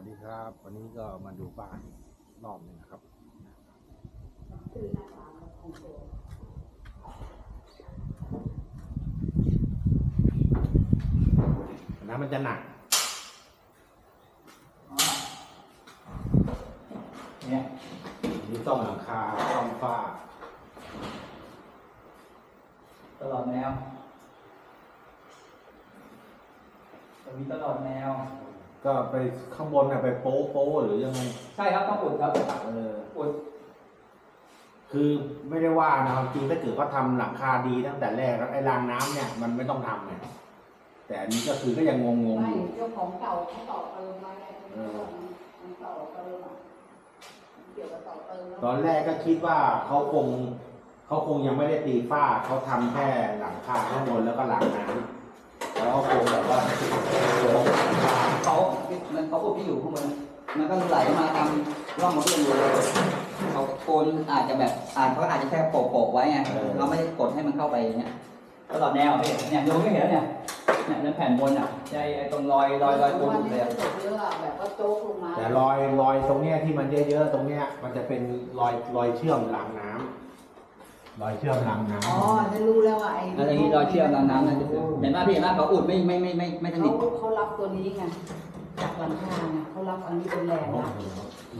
วัสดีครับ วันนี้ก็มาดูบ้านอีกรอบหนึงนะครับ น้ำมันจะหนัก เนี่ยมีต้องหลังคาต้องฝ้า ตลอดแนวตรงนี้ตลอดแนว ก็ไปข้างบนน่ะไปโป๊ะโป๊ะหรือยังไงใช่ครับต้องอุดครับเอออุดคือไม่ได้ว่านะครับจริงถ้าเกิดเขาทำหลังคาดีตั้งแต่แรกแล้วไอ้รางน้ำเนี่ยมันไม่ต้องทำไงแต่อันนี้ก็คือก็ยังงงๆไม่อยู่ เจ้าของเก่าเขาต่อเติมมาไงเออ มันต่อเติมอะเกี่ยวกับต่อเติมแล้วตอนแรกก็คิดว่าเขาคงเขาคงยังไม่ได้ตีฝ้าเขาทำแค่หลังคาข้างบนแล้วก็หลังน้ำ แล้วก็คงแบบว่าโยกหลังคาเขามันเขาอุดที่อยู่พวกมันมันก็ไหลมาตามร่องมันก็ยังอยู่เลยเขาโกนอาจจะแบบอาจเขาอาจจะแค่โปะๆไว้ไงเราไม่ได้กดให้มันเข้าไปอย่างเงี้ยตลอดแนวพี่เนี่ยดูไม่เห็นแล้วเนี่ยเนี่ยแล้วแผ่นบนอะไอ้ไอ้ตรงรอยรอยรอยปูนวันเลนี้ยก็อะจบเยอะอะแบบว่าโจ๊กลงมาแต่รอยรอยตรงเนี้ยที่มันเยอะๆตรงเนี้ยมันจะเป็นรอยรอยเชื่อมรางน้ำ รอยเชื่อมรางน้ำอ๋อจะรู้แล้วว่าไอ้อะไรนี้รอยเชื่อมรางน้ำนั่นเห็นไหมพี่เห็นไหมเขาอุดไม่ไม่ไม่ไม่ไม่สเขานิทเขารับตัวนี้ไงจากหลังคาไงเขารับอันนี้เป็นแรงนะ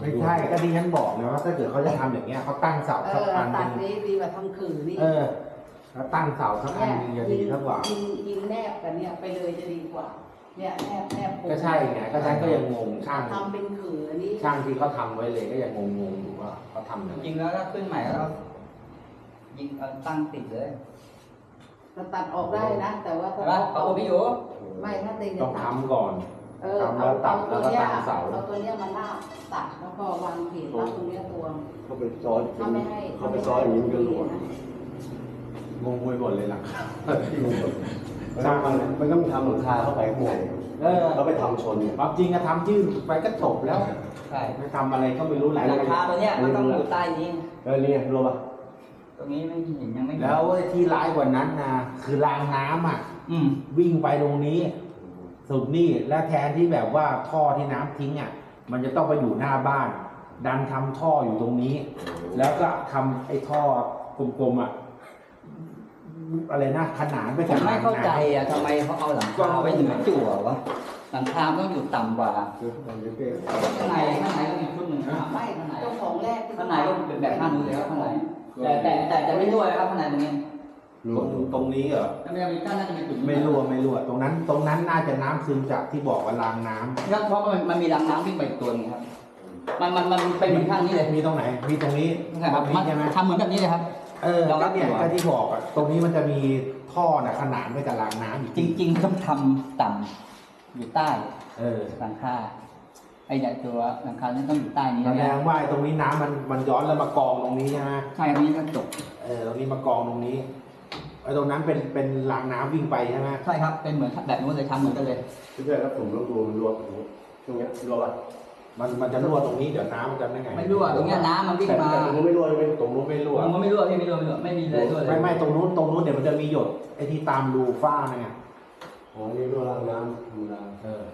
ไม่ใช่ก็ที่ฉันบอกนะว่าถ้าเกิดเขาจะทำอย่างเงี้ยเขาตั้งเสาเอสักออันหตันึดงนี้ดีกว่าทำขื่อนี่เออแล้วตั้งเสาสักอันหนึงจะดีเท่ากว่า ยิงยิงแนบกันเนี่ยไปเลยจะดีกว่า เนี่ยแนบแนบปูนก็ใช่ไงก็ฉันก็ยังงงช่างทำเป็นขื่ออันนี้ช่างที่เขาทำไว้เลยก็ยังงงๆอยู่ว่าเขาทำยังจไงริงๆแล้วถ้าขึ้นใหม่แล้วเรา ยิงเอาตั้งติดเลยมันตัดออกได้นะ แต่ว่าเห็นไหมเขาอุดไม่อยู่ไม่ถ้าตีต้องทำก่อน เออทำแล้เอาวตัเอาดตัวแล้วก็เนี้ยตั้งเสา เอาตัวเนี้ยมาหน้าตัดแล้วก็วางผิดแล้วตรงเนี้ยตัวเขาไปซ้อนถ้าไม่ให้เขาไปซ้อนอย่างนี้มันก็หลวมงงไปหมดเลยหลังคาช่างมันมันต้องทำหลังคาเข้าไปข้างในเออเขาไปทำชนเนี่ยความจริงก็ทำยื่นไปก็จบแล้วใช่ไม่ทำอะไรก็ไม่รู้หลายหลังคาตัวเนี้ยมันต้องอยู่ใต้นี้เออเนี่ยรู้ป่ะตรง นี้ไม่เห็นยังไม่เห็นแล้วที่ร้ายกว่านั้นนะคือรางน้ำอะ อืม วิ่งไปตรงนี้สุดนี่และแทนที่แบบว่าท่อที่น้ำทิ้งอะ มันจะต้องไปอยู่หน้าบ้าน ดันทำท่ออยู่ตรงนี้ แล้วก็ทำไอ้ท่อกลมๆอะอะไรนะขนานไปผมไม่เข้าใจอะทำไมเขาเอาหลังคาไว้เหนือจั่ววะหลังคาต้องอยู่ต่ำกว่าคือมันจะเป็นข้างในข้างในก็มีชุดหนึ่งไม่เจ้าของแรกที่ข้างในก็เป็นแบบข้างนู้นเลยครับข้างใน แต่แต่แต่จะไม่รั่วนะครับข้างในตรงนี้ตรงตรงนี้เหรอถ้าไม่มีก้านน่าจะมีจุดไม่รั่วไม่รั่วตรงนั้น ตรงนั้นน่าจะน้ำซึมจากที่บอกว่ารางน้ำครับเพราะมันมันมีรางน้ำวิ่งไปอีกตัวหนึงครับ มันมันมันเป็นเหมือนข้างนี้เลยมีตรงไหน มีตรงนี้นะคตรัรบงนี้ใช่ไหมทำเหมือนแบบนี้เลยครับ เออรองรับก็เนี่ยอยู่อะก็ที่บอกอะตรงนี้มันจะมีท่อน่ะขนานไปกับรางน้ำอีกจริง ๆ ต้องทำต่ำอยู่ใต้เออหลังคา ไอ้เนี่ยตัวหลังคานี่ต้องอยู่ใต้นี้แสดนะงว่าไอ้ตรงนี้น้ำมันมันย้อนแล้วมากองตรงนี้ใช่ไหมใช่ครับนี่ก็จบเออตรงนี้มากองตรงนี้ไอ้ตรงนั้นเป็นเป็นรางน้ำวิ่งไปใช่ไหมใช่ครับเป็นเหมือนแบบนู้นเลยทำเหมือนกันเลยไม่ใช่แล้วผมต้องดูมันรวมตรงนี้ช่วงเนี้ยรวมป่ะมันมันจะรั่วตรงนี้เดี๋ยวน้ำมันจะไม่ไงไม่รั่วตรงเนี้ยน้ำมันวิ่งแต่มาแต่ตรงนู้นไม่รวมไม่ตรงนู้นไม่รั่วมันไม่รั่วพี่ไม่รั่วไม่รั่วไม่มีเลยรั่วเลย ไม่ไม่ตรงนู้นตรงนู้นเดี๋ยวมันจะมีหยดไอ้ที่ตามรูฝ้านั่นไง อ๋อนี่รวมล้างน้ำธรรมดาเออ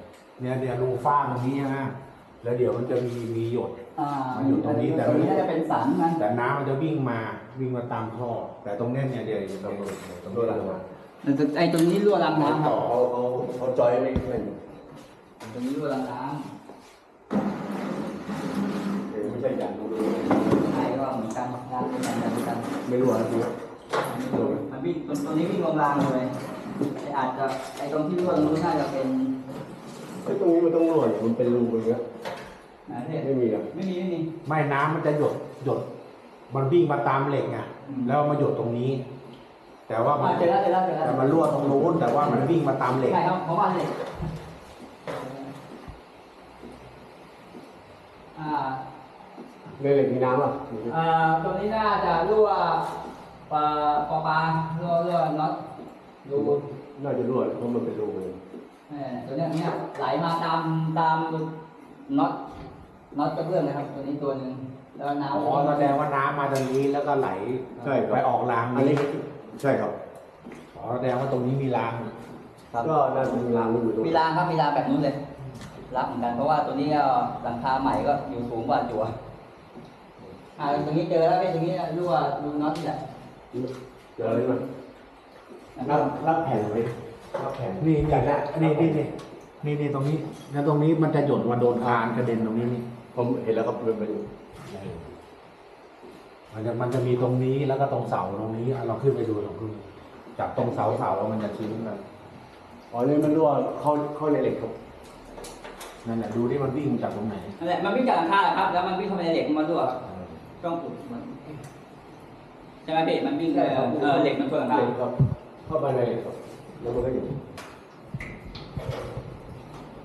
เนี่ยเนี่ยรูฝ้าตรงนี้ใช่ไหมแล้วเดี๋ยวมันจะมีมีหยด อ่ามันอยู่ตรงนี้แต่ตรงนี้น่าจะเป็นสารมันแต่น้ำมันจะวิ่งมาวิ่งมาตามท่อ แต่ตรงเนี้ยเนี่ยเดี๋ยวตรงนู้นตรงรวนู้มนล้างน้ไอ้ตรงนี้รั่วรางน้ำครับำเขาเขาเขาจอยไม่ไม่ตรงนี้รั่วรางน้ไม่ใช่อย่างดูำใช่ก็เหมือนกันงานเป็นงานเหมือนกันไม่รวมจริงมันวิ่งตรงตรงนี้วิ่งลงรางเลยไอ้อาจจะไอ้ตรงที่รั่วตรงนู้นน่าจะเป็น ไอ้ตรงนี้มันต้องรวมมันเป็นรูอย่างเงี้ยนะพี่ไม่มีอะไม่มีไม่มี ไม่น้ำมันจะหยดหยด มันวิ่งมาตามเหล็กไงอืม แล้วมาหยดตรงนี้ แต่ว่ามันอ่าเจอแล้วเจอแล้วเจอแล้วแต่มันรั่วตรงนู้นแต่ว่ามันวิ่งมาตามเหล็ก ใช่ครับเพราะว่าเหล็กอ่าในเหล็กมีน้ำอะอ่าตรงนี้น่าจะรั่วปลาปลาปลารั่วรั่วน็อตดูน่าจะรั่วเพราะมันเป็นรูเลยเออ ตัวเนี้ยเนี้ยไหลมาตามตามน็อตน็อตกระเบื้องนะครับ ตัวนี้ตัวหนึ่งแล้วน้ำอ๋อแสดงว่าน้ำมาตรงนี้แล้วก็ไหลใช่ครับ ไปออกรางอันนี้นี้ใช่ครับ อ๋อแสดงว่าตรงนี้มีรางครับก็น่าจะมีรางมันอยู่ตรงมีรางครับมีรางแบบนู้นเลยเรับเหมือนกันเพราะว่าตัวนี้ก็หลังคาใหม่ก็อยู่สูงกว่าจั่วอ่าตรงนี้เจอแล้วพี่ตรงนี้รั่วรูน็อตนี่แหละเจอเลยมันนะครัรับบรับแผ่นไว้รับแผ่นนี่นี่นี่นี่นี่นี่นี่ตรงนี้ แล้วตรงนี้มันจะหยดมาโดนคานกระเด็นตรงนี้นี่ผมเห็นแล้วครับมันเป็นมันจะมันจะมีตรงนี้แล้วก็ตรงเสาตรงนี้อะเราขึ้นไปดูเราขึ้นจับตรงเสาเสาแล้วมันจะชิ้นกันอ๋อนี่มันรั่วเข้าเข้าในเหล็กครับนั่นแหละดูที่มันวิ่งจากตรงไหนนั่นแหละมันวิ่งจากหลังคาแหละครับ แล้วมันวิ่งเข้าไปในเหล็กมันรั่วช่องอุดมันใช่ไหมพี่มันวิ่งเออเออเหล็กมันชนหลังคาเหล็กครับเข้าไปในเหล็กครับ แล้วมันก็อยู่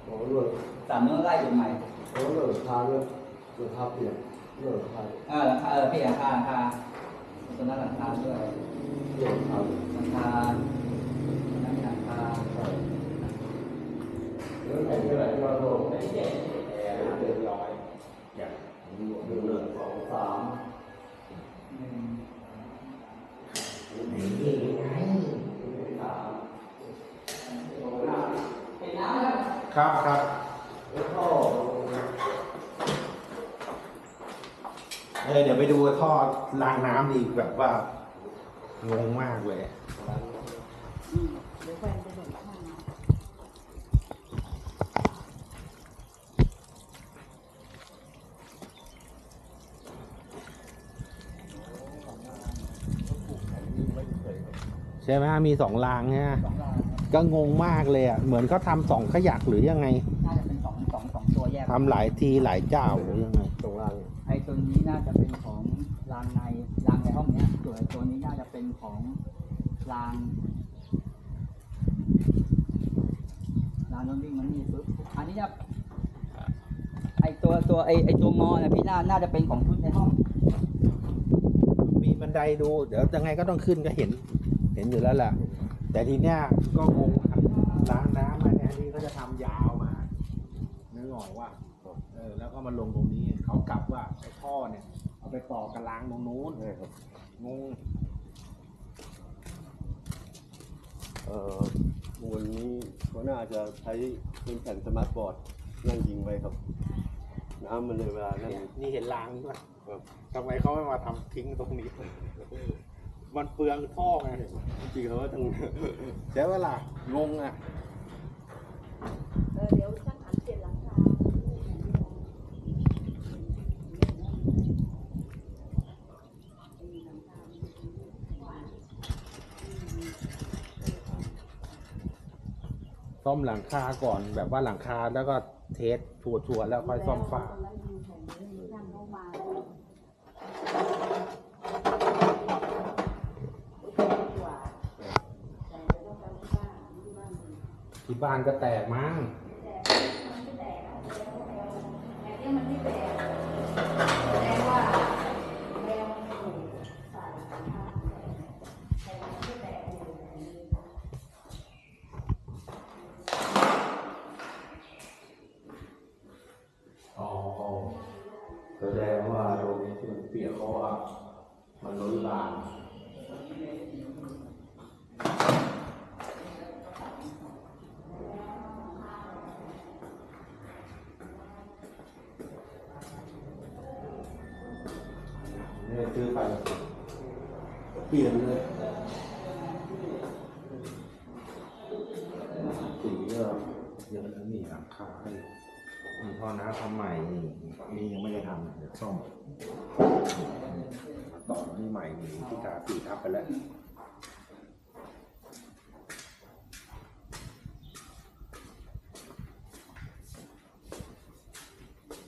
โอ้รั่วสามเนื้อไล่จุดใหม่โอ้รั่วทางเนี่ยรั่วทับเนี่ยรั่วทางเออหลังคาเออพี่หลังคาหลังคาตัวนั้นหลังคาด้วยรั่วทางหลังคาตัวนั้นหลังคาแล้วแผ่นที่ไหนที่เราโดนไม่ใช่ ครับครับแล้วก็เออเดี๋ยวไปดูท่อรางน้ำอีแบบว่างงมากเลยเดี๋ยวแฟนจะเดินข้างมาใช่ไหมมีสองรางเนี่ยสองราง ก็งงมากเลยอะ เหมือนเขาทำสองขยักหรือยังไงน่าจะเป็นสองสองสองตัวแยกทำหลายทีหลายเจ้าหรือยังไง ตรงล่างไอ้ตัวนี้น่าจะเป็นของรางในรางในห้องเนี้ยส่วนไอ้ตัวนี้น่าจะเป็นของรางรางโน้นวิ่งมันนี่ปุ๊บอันนี้จะไอ้ตัวตัวไอ้ไอ้ตัวงอนะพี่น่าน่าจะเป็นของชุดในห้องมีบันไดดู เดี๋ยวยังไงก็ต้องขึ้นก็เห็น เห็นอยู่แล้วแหละ แต่ทีเนี้ยก็งงล้างน้ำมาแทนที่เขาจะทำยาวมานึกออกว่าเออแล้วก็มาลงตรงนี้เขากลับว่าไอ้ท่อเนี่ย เอาไปต่อกับล้างตรงนู้นใช่ครับงงเอ่อวันนี้เขาน่าจะใช้เป็นแผ่นสมาร์ทบอร์ดนั่งยิงไว้ครับ น้ำมันเลยเวลานั่งเนี่ยนี่เห็นล้างป่ะครับทำไมเขาไม่มาทำทิ้งตรงนี้ มันเปลืองท่อไงจริงๆเขาก็ต้องใช่เวลางงอะ เออเดี๋ยวช่างอันเปลี่ยนหลังคาซ่อมหลังคาก่อนแบบว่าหลังคาแล้วก็เทสชัวร์ๆแล้วค่อยซ่อมฝ้าแล้วอยู่แถวนี้มีช่างเข้ามา ที่บ้านก็แตกมั้ง เปลี่ยนเลยสีก็เยอะแล้วนี่หลังคาให้มีท่อน้ำทำใหม่นี่นี่ยังไม่ได้ทำเดี๋ยวซ่อมต่อนี่ใหม่นี่ที่กาปีทับไปแล้ว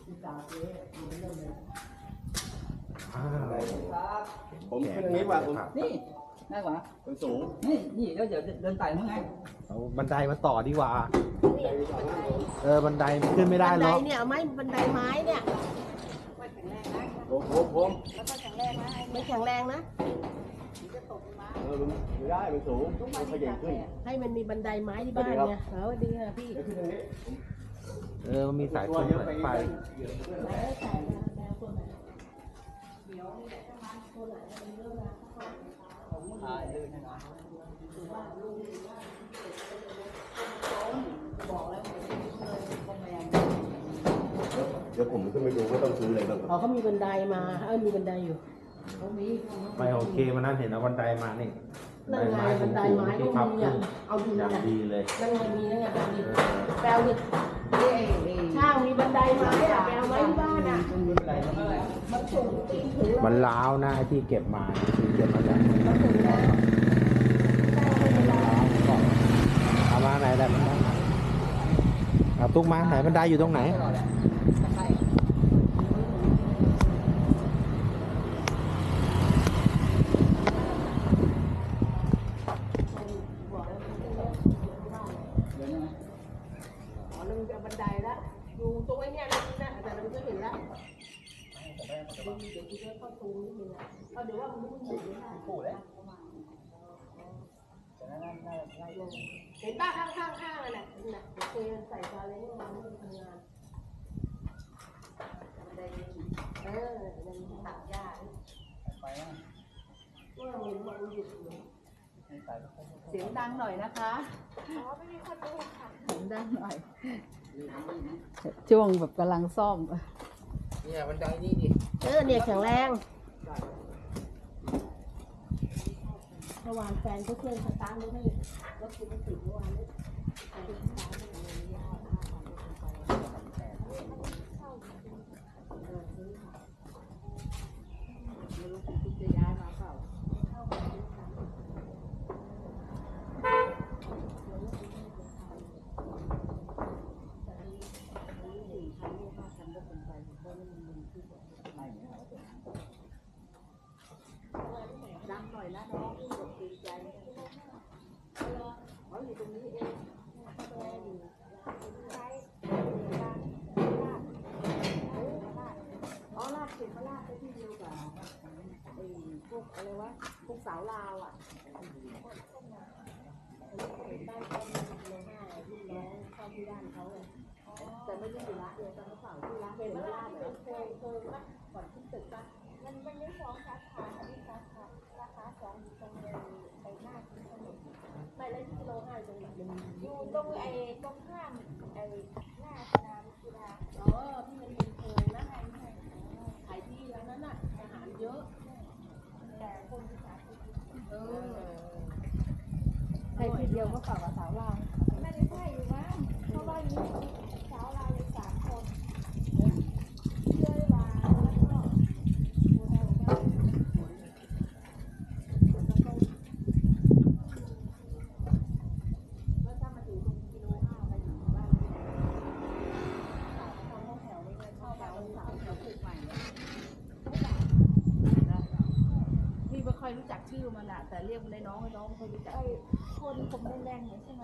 ที่ตาเจ๊อยู่เรื่องเลย อ้าว ครับ ผมขึ้นอย่างนี้ว่าผม นี่ได้กว่ามันสูงนี่นี่แล้วเดี๋ยวเดินไต่มั้งไงเอาบันไดมาต่อดีกว่า เออ บันไดขึ้นไม่ได้บันหรไดอกเนี่ยเอาไม้บันไดไม้เนี่ยผมผมผมไม่แข็งแรงนะ เออมันไม่ได้มันสูงมันขยันขึ้นให้มันมีบันไดไม้ที่บ้านเนี่ยเออดีค่ะพี่เดี๋ยวขึ้นตรงนี้เออ มันมีสายไฟสายไฟแล้วแต่แนวตัวไหนเดี๋ยวนี่แหละถ้ามันตัวไหนมันเริ่มมาอ่าเดินแน่นอนบอกแล้วมันเลยคอมแม นแล้วผมก็ไม่รู้ว่าต้องซื้ออะไรบ้างคอ๋อรับเขามีบันไดมาเออมีบันไดอยู่เขามีไม่โอเคมันนั่นเห็นเอาบันไดมานี่นั่นไงบันไดไม้ที่ก็พับมีขึ้อะนเอาดูอนะย่างดีเลยนั่นไงมีนั่นไงแบบนี้เออแปลวดิช่างมีบันไดไม้อะแปลวไว้ที่บ้านอะ มันล้าวนะไอ้ที่เก็บมาที่เก็บมาจากมันถึงแล้วเอามาไหนได้มันได้เอาตุ๊กมาไหนบันได้อยู่ตรงไหนตลอดแหละใช่บอกแล้วมันจะเยอะเดี๋ยวนี้นะอ๋อแล้วมันจะบันไดละอยู่ตรงไอ้เนี่ยนะนะแต่เราก็เห็น แล้วเดี๋ยวกูจะเข้าตรงนี้เลยนะเอาเดี๋ยวว่ามันไม่หยุดไม่ได้คู่เลยเห็นป้าข้างข้างข้างนั่นแหละนั่นแหละเดี๋ยเคยใส่ซาเล้งมาเมื่อทำงานไดเออมันตัดหญ้าไปนะเมื่อเห็นมันหยุดเลยเสียงดังหน่อยนะคะเสียงดังหน่อยช่วงแบบกำลังซ่อม เนี่ยบันไดนี่ดิเออเนี่ยแข็งแรงเมื่อวานแฟนเขาเครื่องสตาร์ทรถให้รถคุณมันติดเมื่อวานนี้แฟนสตาร์ทให้มันเลยยากห้าพันไปเออซื้อค่ะไม่รู้คุณคิดจะย้ายมาเปล่า ดังหน่อยนะน้องที่บอกดีใจเขาอยู่ตรงนี้เองแม่อยู่อ๋อลาดเข็มมาลาดไปที่เดียวกับไอ้ พวกอะไรวะพวกสาวลาวอะบ้านเขามีโรงห้าที่น้องเข้าที่บ้านเขาเลยแต่ไม่ได้อยู่ร้านเดียวกันเขาเปล่าที่ร้านเป็นร้านเหรอเคยเคยปะก่อนขึ้นตึกปะมันมันมีสองสาขาอันนี้สาขาสาขาสองอยู่ตรงเลยไปหน้าที่ถนนไม่แล้วที่โรงห้าตรงไหนอยู่ตรงไอ้ตรงข้ามไอ้หน้าสนา อ๋อที่มันเป็นเพลิงนะขายที่แล้วนั้นน่ะอาหารเยอะ แต่คนที่สาขา เออ ใส่ทีเดียวก็เปล่ากับสาวเรางไม่ได้ใส่อยู่บ้างเพราะว่านี้สาวเราเลยสามคนเชื่อว่าแล้วก็โบราณก็แล้วก็ แล้วถ้ามาถึงตรงกิโลห้าไปอยู่บ้านสาวเขาเข้าแถวไม่ได้เข้าแถวสาวแถวปลูกใหม่เนี่ย พี่ไม่ค่อยรู้จักชื่อมันอะแต่เลยน้องน้องเคยรู้จักไอ้คนผมแดงๆเนี่ยใช่ไหม